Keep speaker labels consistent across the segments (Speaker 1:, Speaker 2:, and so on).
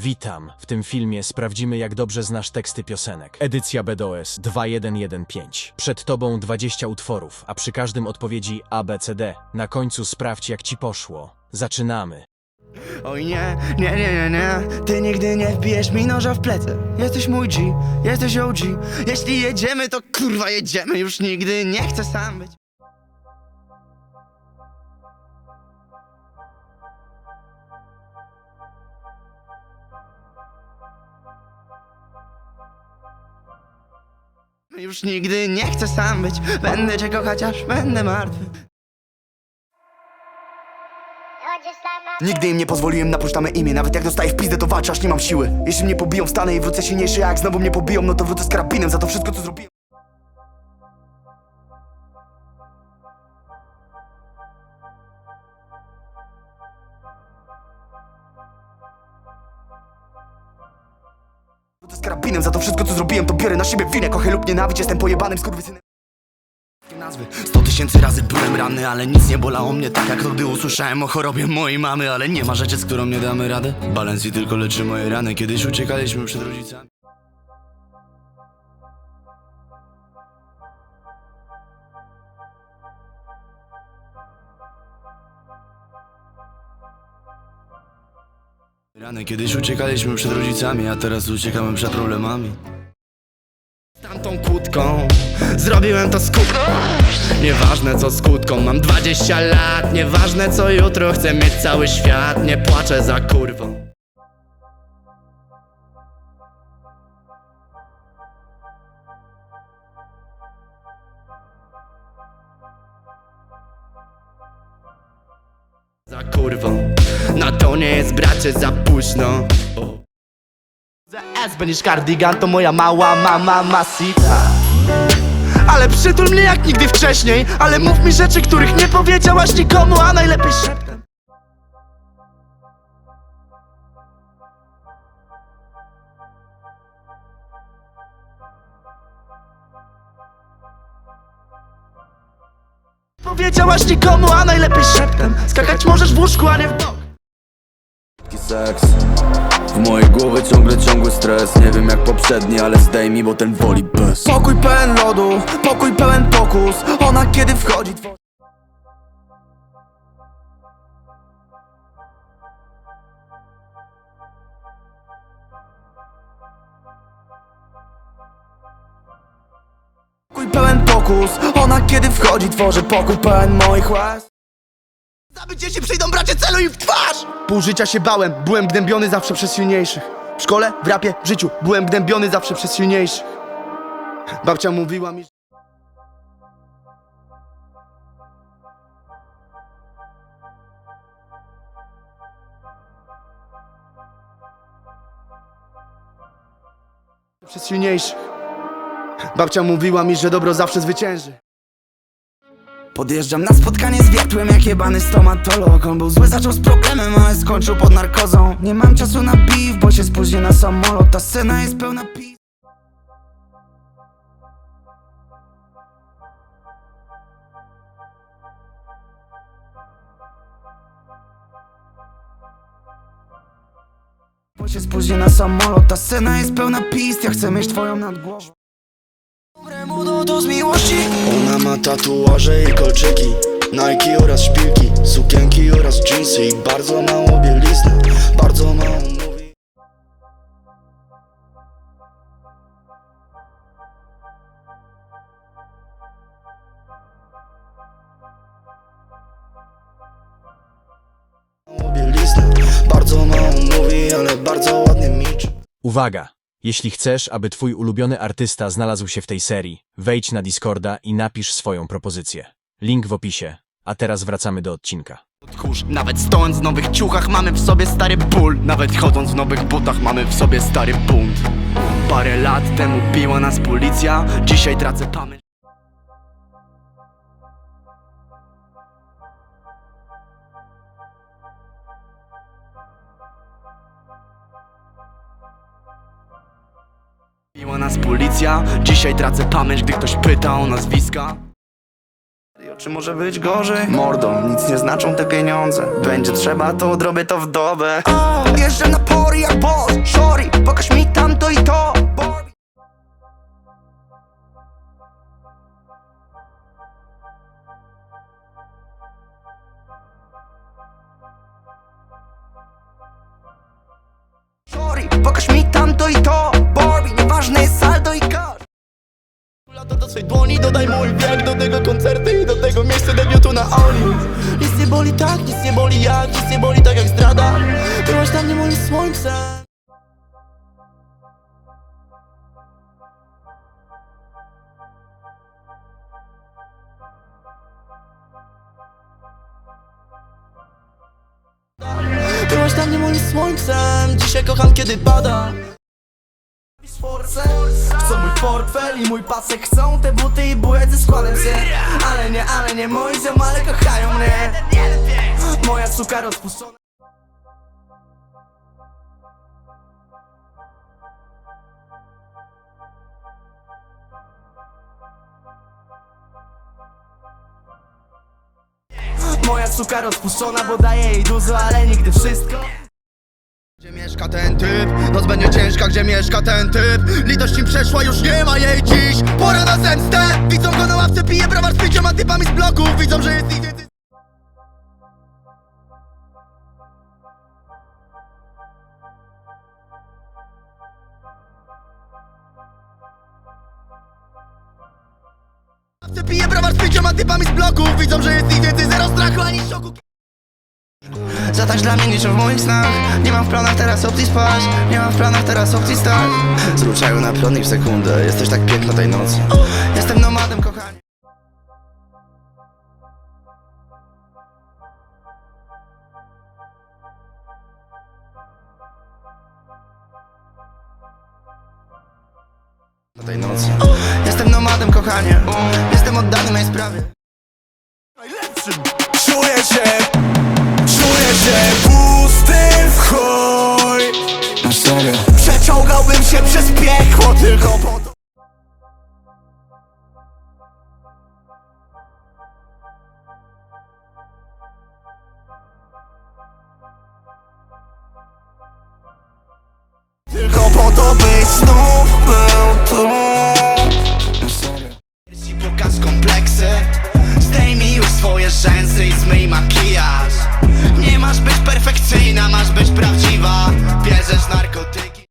Speaker 1: Witam. W tym filmie sprawdzimy, jak dobrze znasz teksty piosenek. Edycja BDOS 2115. Przed tobą 20 utworów, a przy każdym odpowiedzi A, B, C, D. Na końcu sprawdź, jak ci poszło. Zaczynamy.
Speaker 2: Oj nie, nie, nie, nie, nie Ty nigdy nie wbijesz mi noża w plecy Jesteś mój G, jesteś OG Jeśli jedziemy, to kurwa jedziemy Już nigdy nie chcę sam być Już nigdy nie chcę sam być. Będę cię kochać, aż będę martwy. Nigdy im nie pozwoliłem na tamę imię. Nawet jak dostaję w pizdę to walczę, aż nie mam siły. Jeśli mnie pobiją wstanę i wrócę silniejszy Jak znowu mnie pobiją, no to wrócę z karabinem. Za to wszystko co zrobiłem Wrócę z karabinem Za to wszystko co zrobiłem to biorę na siebie winę. Kochę lub nienawiść, jestem pojebanym skurwysynem. Nazwy. Sto tysięcy razy byłem ranny, ale nic nie bolało mnie tak jak to, gdy usłyszałem o chorobie mojej mamy. Ale nie ma rzeczy, z którą nie damy rady. Balenci tylko leczy moje rany, kiedyś uciekaliśmy przed rodzicami Rany, kiedyś uciekaliśmy przed rodzicami, a teraz uciekamy przed problemami. Tamtą kłódką Zrobiłem to skutką Nieważne co skutką Mam 20 lat. Nieważne co jutro Chcę mieć cały świat. Nie płaczę za kurwą. Za kurwą nie jest bracie za późno. Za S będziesz kardigan, to moja mała mama masita. Ale przytul mnie jak nigdy wcześniej Ale mów mi rzeczy, których nie powiedziałaś nikomu A najlepiej szeptem. Powiedziałaś nikomu, a najlepiej szeptem. Skakać możesz w łóżku, a nie w bok
Speaker 3: Seks. W mojej głowie ciągle ciągły stres. Nie wiem jak poprzedni, ale zdejmij, bo ten woli bez.
Speaker 2: Pokój pełen lodu, pokój pełen pokus. Ona kiedy wchodzi tworzy Pokój pełen pokus. Ona kiedy wchodzi tworzy pokój pełen moich łez Zabycie się przyjdą bracie celuj w twarz Pół życia się bałem, byłem gnębiony zawsze przez silniejszych W szkole, w rapie, w życiu Byłem gnębiony zawsze przez silniejszych Babcia mówiła mi, przez silniejszych. Babcia mówiła mi, że dobro zawsze zwycięży. Podjeżdżam na spotkanie z wiertłem jak jebany stomatolog. On był zły, zaczął z problemem, ale skończył pod narkozą. Nie mam czasu na beef, bo się spóźnię na samolot. Ta scena jest pełna pi... Bo się spóźnię na samolot. Ta scena jest pełna pist, ja chcę mieć twoją nad głową Dobremu do z miłości ma tatuaże i kolczyki. Nike oraz szpilki Sukienki oraz jeansy I bardzo mało bielizny. Bardzo mało Bardzo mało mówi, ale bardzo ładnie milczy.
Speaker 1: Uwaga! Jeśli chcesz, aby twój ulubiony artysta znalazł się w tej serii, wejdź na Discorda i napisz swoją propozycję. Link w opisie. A teraz wracamy do odcinka.
Speaker 2: Tchórz, nawet stojąc w nowych ciuchach mamy w sobie stary ból Nawet chodząc w nowych butach mamy w sobie stary bunt Parę lat temu biła nas policja Dzisiaj tracę pamięć Biła nas policja, dzisiaj tracę pamięć, gdy ktoś pyta o nazwiska. Czy może być gorzej? Mordo, nic nie znaczą te pieniądze. Będzie trzeba, to odrobię to w dobę. O, jeżdżę na pory jak boss Sorry, pokaż mi tamto i to Sorry, pokaż mi tamto i to nieważne jest saldo i kar. Lata do swej dłoni, dodaj mój wiek Do tego koncerty i do tego miejsce debiutu na Oli. Nic nie boli tak, nic nie boli jak Nic nie boli tak jak zdrada. Byłaś dla mnie moim słońcem Byłaś dla mnie moim słońcem. Dzisiaj kocham kiedy pada Chcą mój portfel i mój pasek Chcą te buty i bułek ze składem się Ale nie, ale nie moi ziom, ale kochają mnie. Moja suka rozpuszczona. Moja suka rozpuszczona, bo daje jej dużo, ale nigdy wszystko mieszka ten typ? Noc będzie ciężka, gdzie mieszka ten typ? Litość im przeszła, już nie ma jej dziś Pora na zemstę! Widzą go na ławce, pije browar z pięcioma typami z bloków Widzą, że jest ich więcej pije browar z pięcioma typami z bloków Widzą, że jest ich więcej, zero strachu ani szoku Zatań dla mnie niczym w moich snach. Nie mam w planach teraz opcji spać Nie mam w planach teraz opcji stać. Zruszają na i w sekundę Jesteś tak piękna tej nocy. Jestem nomadem, kochanie tej nocy. Jestem nomadem, kochanie. Jestem oddany mojej sprawie. Najlepszym
Speaker 4: Czuję się, pusty w chuj
Speaker 3: Na serio?
Speaker 4: Przeciągałbym się przez piekło tylko po to. Tylko po to być znów był tu.
Speaker 2: Pokaż kompleksy. Zdejmij już swoje rzęsy i zmyj makijaż Bierzesz narkotyki.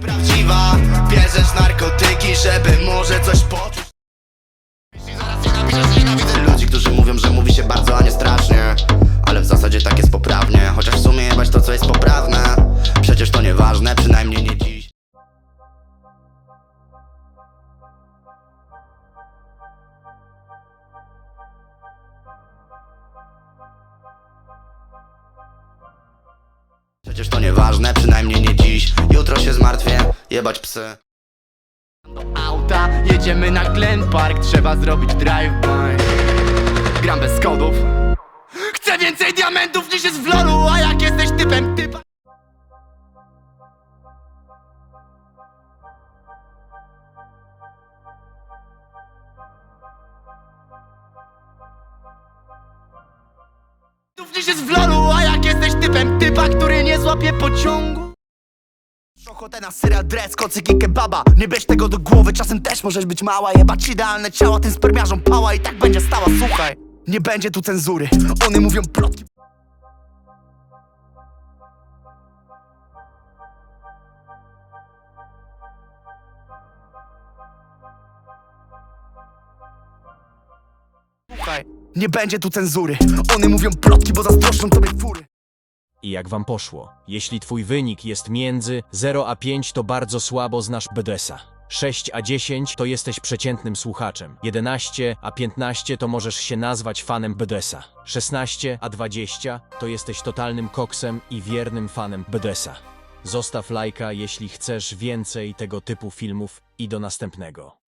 Speaker 2: Prawdziwa, bierzesz narkotyki, żeby może coś poczuć Przecież to nieważne, przynajmniej nie dziś. Jutro się zmartwię, jebać psy. Do auta, jedziemy na Glen Park Trzeba zrobić drive-by. Gram bez kodów. Chcę więcej diamentów niż jest w lolu A jak jesteś typem typa jest w lolu A jak jesteś typem typa, który nie złapie pociągu? Ochotę na syra, dress, kocyk i kebaba. Nie bierz tego do głowy, czasem też możesz być mała Jebać idealne ciała, tym spermiarzom pała I tak będzie stała, słuchaj. Nie będzie tu cenzury, one mówią plotki nie będzie tu cenzury One mówią plotki, bo zazdroszczą tobie fury
Speaker 1: I jak wam poszło? Jeśli twój wynik jest między 0 a 5, to bardzo słabo znasz BDS-a. 6 a 10 to jesteś przeciętnym słuchaczem. 11 a 15 to możesz się nazwać fanem BDS-a. 16 a 20 to jesteś totalnym koksem i wiernym fanem BDS-a. Zostaw lajka, jeśli chcesz więcej tego typu filmów i do następnego.